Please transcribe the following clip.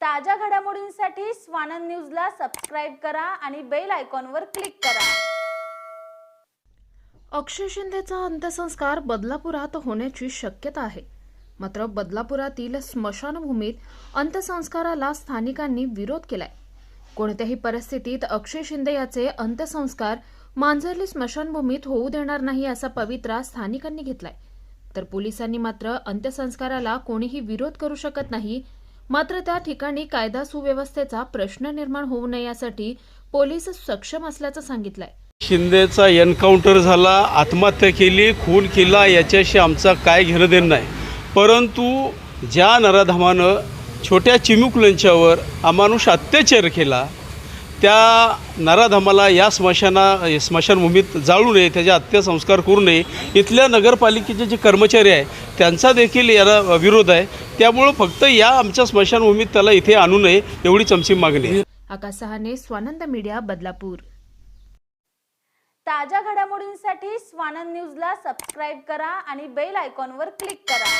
ताज्या घडामोडींसाठी स्वानंद न्यूजला सबस्क्राईब करा आणि बेल आयकॉनवर क्लिक करा. अक्षय शिंदेचा अंत्यसंस्कार बदलापुरात होण्याची शक्यता आहे. मात्र बदलापुरातील स्मशानभूमीत अंत्यसंस्काराला स्थानिकांनी विरोध केलाय. कोणत्याही परिस्थितीत अक्षय शिंदे याचे अंत्यसंस्कार मांजरली स्मशानभूमीत होऊ देणार नाही असा पवित्रा स्थानिकांनी घेतलाय. तर पोलिसांनी मात्र अंत्यसंस्काराला कोणीही विरोध करू शकत नाही मात्र त्या ठिकाणी कायदा सुव्यवस्थेचा प्रश्न निर्माण होऊ नये यासाठी पोलीस सक्षम असल्याचं सांगितलंय. शिंदेचा एन्काउंटर झाला आत्महत्या केली खून केला याच्याशी आमचा काय घेणं देणं नाही. परंतु ज्या नराधामानं छोट्या चिमुकल्यांच्यावर अमानुष अत्याचार केला त्या नराधामाला या स्मशाना स्मशानभूमीत जाळू नये त्याचे अंत्यसंस्कार करू नये. इथल्या नगरपालिकेचे जे कर्मचारी आहे त्यांचा देखील याला विरोध आहे. त्यामुळं फक्त या आमच्या स्मशानभूमीत त्याला इथे आणू नये एवढीच आमची मागणी आकाश सहाने स्वानंद मीडिया बदलापूर. ताज्या घडामोडींसाठी स्वानंद न्यूजला सबस्क्राईब करा आणि बेल आयकॉनवर क्लिक करा.